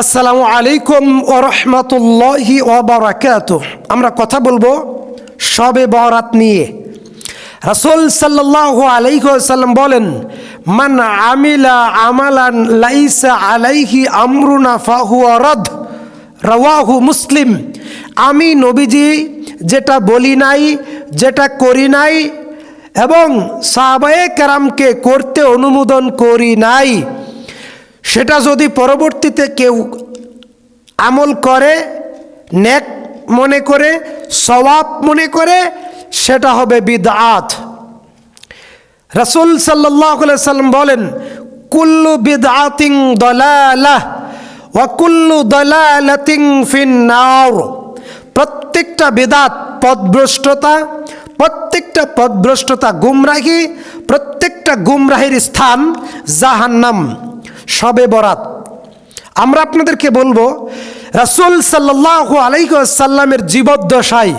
আসসালামু আলাইকুম ও রহমতুল্লাহি ওবরাকাত আমরা কথা বলব সবে বরাত নিয়ে। রাসূল সাল্লাল্লাহু আলাইহি ওয়াসাল্লাম বলেন, মান আমিলা আমালান লাইসা আলাইহি আমরুনা ফাহুয়া রদ। রাওয়াহু মুসলিম। আমি নবীজি, যেটা বলি নাই, যেটা করি নাই, এবং সাহাবায়ে কারামকে করতে অনুমোদন করি নাই। সেটা যদি পরবর্তীতে কেউ আমল করে, নেক মনে করে, সওয়াব মনে করে, সেটা হবে বিদ বিদআত। রসুল সাল্লাম বলেন, কুল্লু বিদআতিং দলালাহ ওয়া কুল্লু দলালাতিং প্রত্যেকটা বেদাত পদভ্রষ্টতা, প্রত্যেকটা পদভ্রষ্টতা গুমরাহি, প্রত্যেকটা গুমরাহির স্থান জাহান্নাম। সবে বরাত। আমরা আপনাদেরকে বলব, রাসুল সাল্লাহ আলাইসাল্লামের জীবদ্দশায়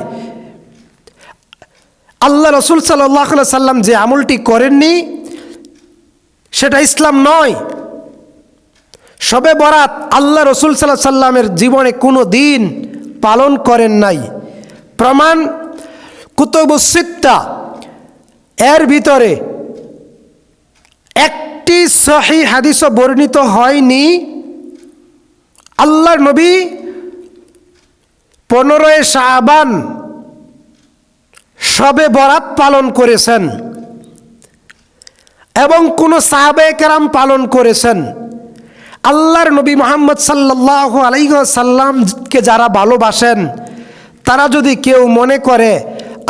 আল্লাহ রসুল সাল্লাহ সাল্লাম যে আমলটি করেননি, সেটা ইসলাম নয়। সবে বরাত আল্লাহ রসুল সাল্লাহ সাল্লামের জীবনে কোনো দিন পালন করেন নাই। প্রমাণ কুতুবুসিত্তা এর ভিতরে একটি সহি হাদিসও বর্ণিত হয়নি। আল্লাহর নবী পনেরোই শাহবান সবে বরাত পালন করেছেন এবং কোনো সাহাবে কেরাম পালন করেছেন। আল্লাহর নবী মোহাম্মদ সাল্লাহ আলাইসাল্লামকে যারা ভালোবাসেন, তারা যদি কেউ মনে করে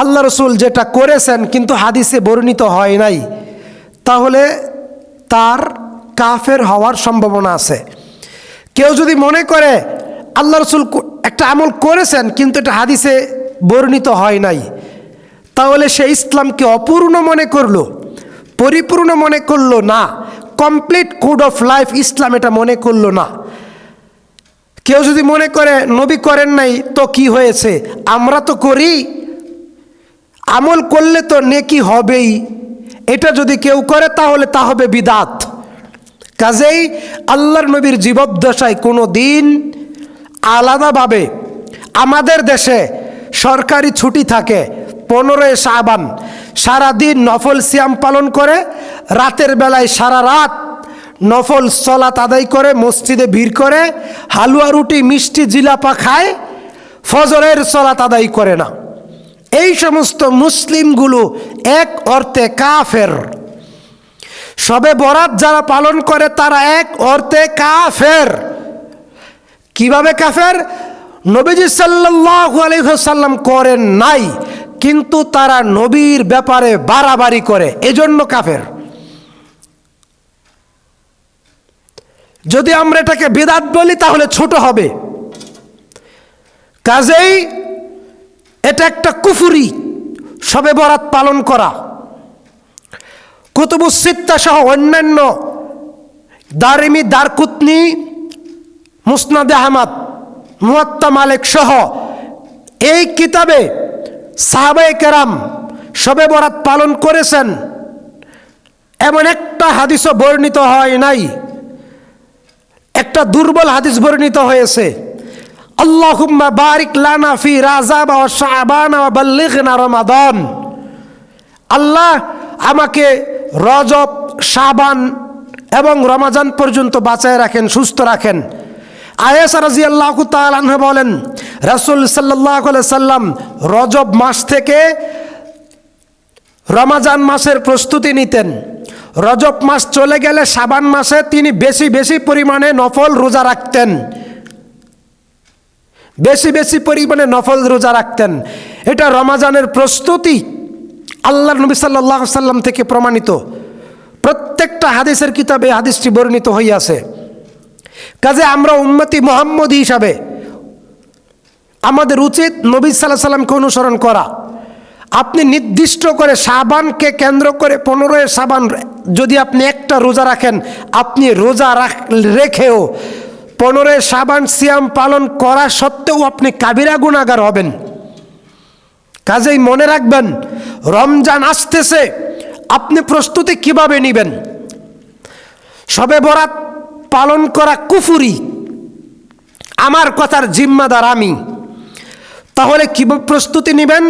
আল্লাহ রসুল যেটা করেছেন কিন্তু হাদিসে বর্ণিত হয় নাই, তাহলে তার কাফের হওয়ার সম্ভাবনা আছে। কেউ যদি মনে করে আল্লাহ রসুল একটা আমল করেছেন, কিন্তু এটা হাদিসে বর্ণিত হয় নাই, তাহলে সে ইসলামকে অপূর্ণ মনে করল, পরিপূর্ণ মনে করল না কমপ্লিট কোড অফ লাইফ ইসলাম এটা মনে করল না। কেউ যদি মনে করে, নবী করেন নাই, তো কি হয়েছে? আমরা তো করি, আমল করলে তো নেকি হবেই। এটা যদি কেউ করে, তাহলে তা হবে বিদাত। কাজেই আল্লাহর নবীর জীবদ্দশায় কোনো দিন আলাদাভাবে আমাদের দেশে সরকারি ছুটি থাকে পনেরোই সাবান সারাদিন নফল সিয়াম পালন করে, রাতের বেলায় সারা রাত নফল সলাত আদায় করে, মসজিদে ভিড় করে, হালুয়া রুটি, মিষ্টি জিলাপা খায়, ফজরের সলাত আদায় করে না। এই সমস্ত মুসলিমগুলো এক অর্থে কাফের। সবে বরাত যারা পালন করে, তারা এক অর্থে কাফের। কীভাবে কাফের? নবীজি সাল্লাহু আলহ্লাম করেন নাই, কিন্তু তারা নবীর ব্যাপারে বাড়াবাড়ি করে, এজন্য কাফের। যদি আমরা এটাকে বেদাত বলি, তাহলে ছোট হবে। কাজেই এটা একটা কুফুরি, সবে বরাত পালন করা। কুতুবুসিত্তা সহ অন্যান্য দারিমি দারকুতনি, মুসনাদ আহমদ, মুয়াত্তা মালিক সহ এই কিতাবে সাহাবাই কেরাম সবে বরাত পালন করেছেন। এমন একটা হাদিসও বর্ণিত হয় নাই। একটা দুর্বল হাদিস বর্ণিত হয়েছে। আল্লাহুম্মা বারিক লানা ফি রাজাব শাবান রমাদান। আল্লাহ আমাকে রজব, শাবান এবং রমাজান পর্যন্ত বাঁচায় রাখেন, সুস্থ রাখেন। আয়েস রাজি আল্লাহ তালাহ বলেন, রাসুল সাল্লাহ সাল্লাম রজব মাস থেকে রমাজান মাসের প্রস্তুতি নিতেন। রজব মাস চলে গেলে সাবান মাসে তিনি বেশি বেশি পরিমাণে নফল রোজা রাখতেন। বেশি বেশি পরিমাণে নফল রোজা রাখতেন। এটা রমাজানের প্রস্তুতি। আল্লাহ নবী সাল্লাহ সাল্লাম থেকে প্রমাণিত। প্রত্যেকটা হাদিসের কিতাবে হাদিসটি বর্ণিত হইয়াছে। কাজে আমরা উন্মতি মোহাম্মদ হিসাবে আমাদের উচিত নবী সাল্লাহ সাল্লামকে অনুসরণ করা। আপনি নির্দিষ্ট করে সাবানকে কেন্দ্র করে পনেরোই সাবান যদি আপনি একটা রোজা রাখেন, আপনি রোজা রাখ রেখেও পনেরোই সাবান সিয়াম পালন করা সত্ত্বেও আপনি কাবিরা গুণাগার হবেন। কাজেই মনে রাখবেন রমজান আসতেছে, আপনি প্রস্তুতি কীভাবে নেবেন? সবে বরাত পালন করা কুফুরি, আমার কথার জিম্মাদার আমি। তাহলে কি প্রস্তুতি নেবেন?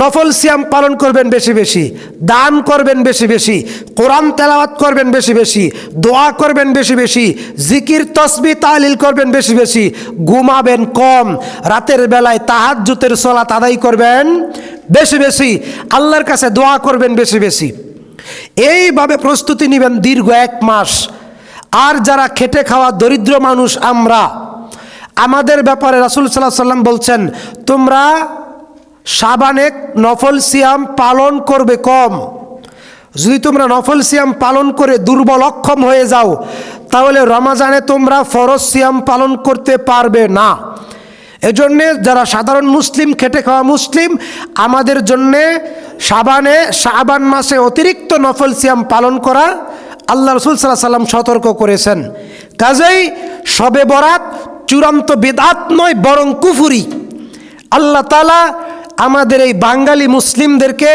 নফল সিয়াম পালন করবেন বেশি বেশি, দান করবেন বেশি বেশি, কোরআন তেলাওয়াত করবেন বেশি বেশি, দোয়া করবেন বেশি বেশি, জিকির, তসবি তালিল করবেন বেশি বেশি, ঘুমাবেন কম, রাতের বেলায় তাহাজ্জুতের সলাত আদায় করবেন বেশি বেশি, আল্লাহর কাছে দোয়া করবেন বেশি বেশি। এইভাবে প্রস্তুতি নেবেন দীর্ঘ এক মাস। আর যারা খেটে খাওয়া দরিদ্র মানুষ আমরা, আমাদের ব্যাপারে রাসুল সাল্লাহ সাল্লাম বলছেন, তোমরা সাবানে নফল সিয়াম পালন করবে কম। যদি তোমরা নফল সিয়াম পালন করে দুর্বল অক্ষম হয়ে যাও, তাহলে রমাজানে তোমরা ফরজ সিয়াম পালন করতে পারবে না। এজন্যে যারা সাধারণ মুসলিম, খেটে খাওয়া মুসলিম, আমাদের জন্যে সাবানে সাবান মাসে অতিরিক্ত নফল সিয়াম পালন করা আল্লাহ রসুল সাল্লাহ সাল্লাম সতর্ক করেছেন। কাজেই সবে বরাত চূড়ান্ত বেদাত নয়, বরং কুফুরি। আল্লাহ তালা আমাদের এই বাঙালি মুসলিমদেরকে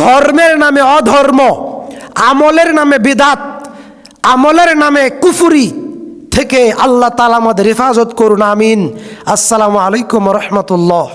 ধর্মের নামে অধর্ম, আমলের নামে বিদাত, আমলের নামে কুফুরি থেকে আল্লাহ তালা আমাদের হেফাজত করুন আমিন। আসসালামু আলাইকুম রহমতুল্লাহ।